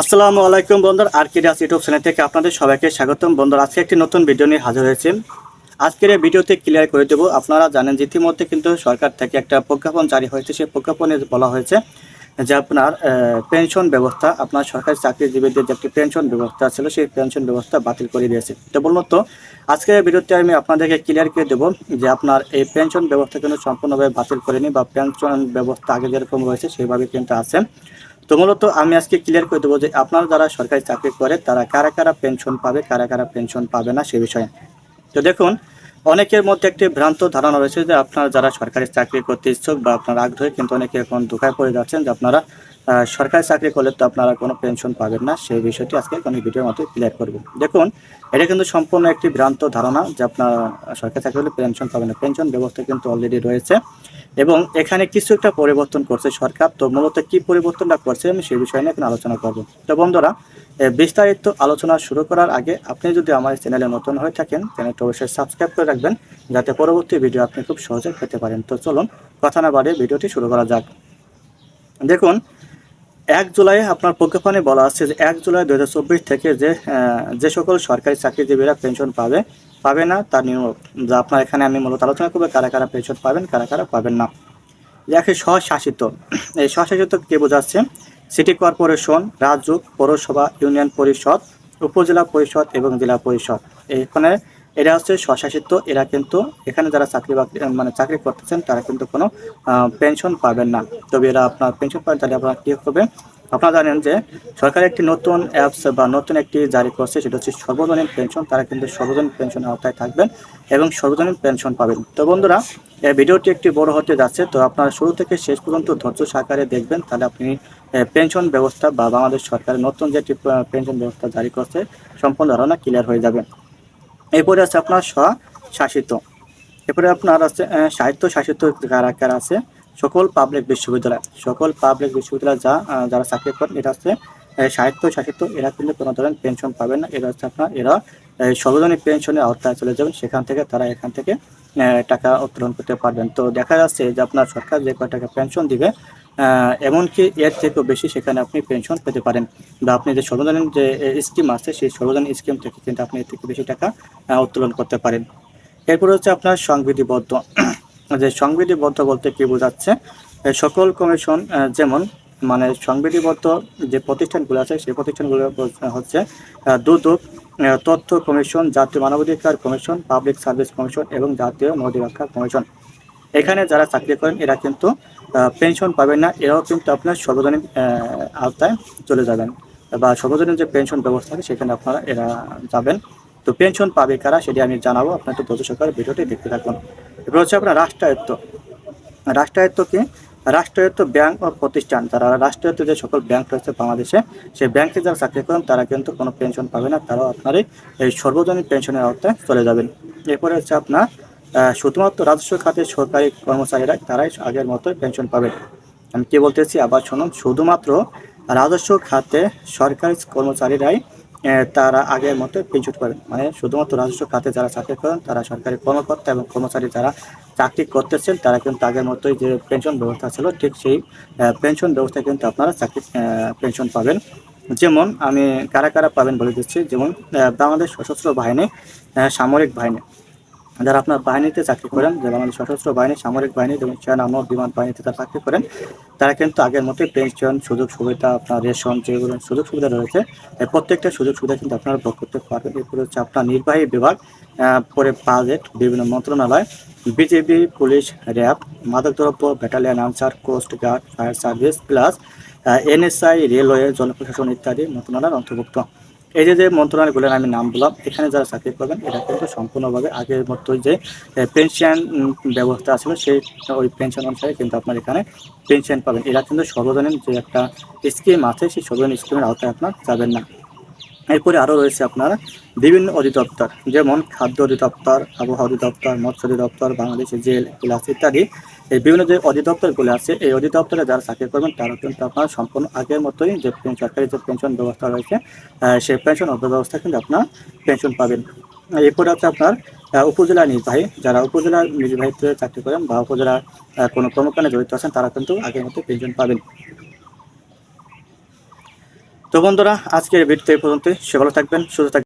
আসসালামু আলাইকুম বন্ধুরা আর কেডিয়াস ইউটিউব চ্যানেল থেকে আপনাদের সবাইকে স্বাগতম। বন্ধুরা, আজকে একটি নতুন ভিডিও নিয়ে হাজির হয়েছে। আজকের এই ভিডিওতে ক্লিয়ার করে দেবো, আপনারা জানেন যে ইতিমধ্যে কিন্তু সরকার থেকে একটা প্রজ্ঞাপন জারি হয়েছে, সেই প্রজ্ঞাপনে বলা হয়েছে যে আপনার পেনশন ব্যবস্থা, আপনার সরকারি চাকরিজীবীদের যে একটি পেনশন ব্যবস্থা ছিল, সেই পেনশন ব্যবস্থা বাতিল করে দিয়েছে। তো মূলত আজকের ভিডিওতে আমি আপনাদেরকে ক্লিয়ার করে দেবো যে আপনার এই পেনশন ব্যবস্থা কিন্তু সম্পূর্ণভাবে বাতিল করেনি বা পেনশন ব্যবস্থা আগে যেরকম রয়েছে, সেইভাবে কিন্তু আছে। তো মূলত আমি আজকে ক্লিয়ার করে দেবো যে আপনারা যারা সরকারি চাকরি করে, তারা কারা কারা পেনশন পাবে, কারা কারা পেনশন পাবে না সে বিষয়ে। তো দেখুন, অনেকের মধ্যে একটি ভ্রান্ত ধারণা রয়েছে যে আপনারা যারা সরকারি চাকরি করতে ইচ্ছুক বা আপনারা আগ্রহী কিন্তু অনেকে এখন দুঃখায় পড়ে যাচ্ছেন যে আপনারা সরকারি চাকরি করলে তো আপনারা কোনো পেনশন পাবেন না। সেই বিষয়টি আজকে কোনো ভিডিওর মধ্যে ক্লিয়ার করব। দেখুন, এটা কিন্তু সম্পূর্ণ একটি ভ্রান্ত ধারণা যে আপনারা সরকারি চাকরি করলে পেনশন পাবেন না। পেনশন ব্যবস্থা কিন্তু অলরেডি রয়েছে এবং এখানে কিছু একটা পরিবর্তন করছে সরকার। তো মূলত কি পরিবর্তনটা করছে আমি সেই বিষয় নিয়ে এখন আলোচনা করব। তো বন্ধুরা বিস্তারিত আলোচনা শুরু করার আগে আপনি যদি আমার চ্যানেলে নতুন হয়ে থাকেন চ্যানেলটা অবশ্যই সাবস্ক্রাইব করে রাখবেন যাতে পরবর্তী ভিডিও আপনি খুব সহজে পেতে পারেন। তো চলুন, কথা না বাড়িয়ে ভিডিওটি শুরু করা যাক। দেখুন এক জুলাই আপনার প্রজ্ঞাপনে বলা আছে যে এক জুলাই দু হাজার চব্বিশ থেকে যে যে সকল সরকারি চাকরিজীবীরা পেনশন পাবে পাবে না, তার নিয়ম যা আপনার এখানে আমি মূলত আলোচনা করব, কারা কারা পেনশন পাবেন, কারা কারা পাবেন না। দেখে স্বশাসিত, এই স্বশাসিত কে বোঝাচ্ছে? সিটি কর্পোরেশন রাজ্য পৌরসভা ইউনিয়ন পরিষদ উপজেলা পরিষদ এবং জেলা পরিষদ। এখানে এরা হচ্ছে স্বশাসিত, এরা কিন্তু এখানে যারা চাকরি বাকরি মানে চাকরি করতেছেন, তারা কিন্তু কোনো পেনশন পাবেন না। তবে এরা আপনার পেনশন পাবেন, তাহলে আপনার কী করবে আপনারা জানেন যে সরকার একটি নতুন অ্যাপস বা নতুন একটি জারি করছে, সেটা হচ্ছে সর্বজনীন পেনশন তারা কিন্তু সর্বজনীন পেনশনের আওতায় থাকবেন এবং সর্বজনীন পেনশন পাবেন। তো বন্ধুরা এই ভিডিওটি একটি বড় হতে যাচ্ছে, তো আপনারা শুরু থেকে শেষ পর্যন্ত ধৈর্য সহকারে দেখবেন, তাহলে আপনি পেনশন ব্যবস্থা বা বাংলাদেশ সরকারের নতুন যেটি পেনশন ব্যবস্থা জারি করছে, সম্পূর্ণ ধারণা ক্লিয়ার হয়ে যাবে। এরপরে আছে আপনার স্বশাসিত এরপরে আপনার আছে সাহিত্য শাসিত কারা কারা আছে? সকল পাবলিক বিশ্ববিদ্যালয়, সকল পাবলিক বিশ্ববিদ্যালয় যা যারা চাকরি করেন এটা হচ্ছে সাহিত্য শাসিত, এরা কিন্তু কোনো ধরনের পেনশন পাবেন না। এরা হচ্ছে আপনার, এরা সর্বজনীন পেনশনের আওতায় চলে যাবেন। সেখান থেকে তারা এখান থেকে টাকা উত্তোলন করতে পারবেন। তো দেখা যাচ্ছে যে আপনার সরকার যে কয় টাকা পেনশন দিবে এমনকি এর থেকেও বেশি সেখানে আপনি পেনশন পেতে পারেন। বা আপনি যে সর্বজনীন যে স্কিম আছে, সেই সর্বজনীন স্কিম থেকে কিন্তু আপনি এর থেকে বেশি টাকা উত্তোলন করতে পারেন। এরপর হচ্ছে আপনার সংবিধিবদ্ধ। যে সংবিধিবদ্ধ বলতে কি বোঝাচ্ছে? সকল কমিশন যেমন মানে সংবিধিবদ্ধ যে প্রতিষ্ঠানগুলো আছে, সেই প্রতিষ্ঠানগুলো হচ্ছে দুদক তথ্য কমিশন জাতীয় মানবাধিকার কমিশন পাবলিক সার্ভিস কমিশন এবং জাতীয় রক্ষা কমিশন এখানে যারা চাকরি করেন, এরা কিন্তু পেনশন পাবেন না। এরাও কিন্তু আপনার সর্বজনীন আওতায় চলে যাবেন। বা সর্বজনীন যে পেনশন ব্যবস্থা আছে, সেখানে আপনারা, এরা যাবেন। তো পেনশন পাবে কারা, সেটি আমি জানাব। আপনার তো ধৈর্য সহকারে ভিডিওটি দেখতে থাকুন। এবার হচ্ছে আপনার রাষ্ট্রায়ত্ত। রাষ্ট্রায়ত্ত কি? রাষ্ট্রায়ত্ত ব্যাংক ও প্রতিষ্ঠান। যারা রাষ্ট্রায়ত্ত যে সকল ব্যাংক রয়েছে বাংলাদেশে, সেই ব্যাংকে যারা চাকরি করেন, তারা কিন্তু কোনো পেনশন পাবে না। তারাও আপনার এই- সর্বজনীন পেনশনের আওতায় চলে যাবেন। এরপরে হচ্ছে আপনার শুধুমাত্র রাজস্ব খাতের সরকারি কর্মচারীরা তারাই আগের মতো পেনশন পাবেন আমি কি বলতেছি আবার শুনুন, শুধুমাত্র রাজস্ব খাতে সরকারি কর্মচারীরাই তারা আগের মতো পেনশন পাবেন মানে শুধুমাত্র রাজস্ব খাতে যারা চাকরি করেন, তারা সরকারি কর্মকর্তা এবং কর্মচারী যারা চাকরি করতেছেন, তারা কিন্তু আগের মতোই যে পেনশন ব্যবস্থা ছিল, ঠিক সেই পেনশন ব্যবস্থায় কিন্তু আপনারা চাকরি পেনশন পাবেন। যেমন আমি কারা কারা পাবেন বলে দিচ্ছি, যেমন বাংলাদেশ সশস্ত্র বাহিনী সামরিক বাহিনী। যারা আপনার বাহিনীতে চাকরি করেন, যে বাংলাদেশ সশস্ত্র বাহিনী, সামরিক বাহিনী এবং সেনা বিমান বাহিনীতে তারা চাকরি করেন, তারা কিন্তু আগের মতোই পেনশন সুযোগ সুবিধা, আপনার রেশন যেগুলো সুযোগ সুবিধা রয়েছে প্রত্যেকটা সুযোগ সুবিধা কিন্তু আপনারা ভোগ করতে পারবেন। এরপরে হচ্ছে আপনার নির্বাহী বিভাগ পরে বাজেট বিভিন্ন মন্ত্রণালয় বিজেপি পুলিশ, র্যাব, মাদকদ্রব্য battalion Ansar coast guard fire service plus NSI railway জনপ্রশাসন ইত্যাদি মন্ত্রণালয়ের অন্তর্ভুক্ত। এই যে যে মন্ত্রণালয়গুলোর আমি নাম বললাম, এখানে যারা চাকরি পাবেন এটা কিন্তু সম্পূর্ণভাবে আগের মতো যে পেনশন ব্যবস্থা আছে, সেই, ওই পেনশন অনুসারে কিন্তু আপনার এখানে পেনশন পাবেন। এরা কিন্তু সর্বজনীন যে একটা স্কিম আছে, সেই সর্বজনীন স্কিমের আওতায় আপনার যাবেন না। এরপরে আরও রয়েছে আপনার বিভিন্ন অধিদপ্তর, যেমন খাদ্য অধিদপ্তর, আবহাওয়া অধিদপ্তর, মৎস্য অধিদপ্তর, বাংলাদেশের জেল ক্লাস ইত্যাদি। এই বিভিন্ন যে অধিদপ্তরগুলো আছে, এই অধিদপ্তরে যারা চাকরি করবেন, তারা কিন্তু আপনার সম্পূর্ণ আগের মতোই যে সরকারি যে পেনশন ব্যবস্থা রয়েছে সেই পেনশন ব্যবস্থা কিন্তু আপনার পেনশন পাবেন। এরপরে আছে আপনার উপজেলা নির্বাহী। যারা উপজেলা নির্বাহীতে চাকরি করেন বা উপজেলা কোনো কর্মকাণ্ডে জড়িত আছেন, তারা কিন্তু আগের মতো পেনশন পাবেন। তো বন্ধুরা আজকের ভিডিওতে এই পর্যন্ত সে ভালো থাকবেন সুস্থ থাকবেন।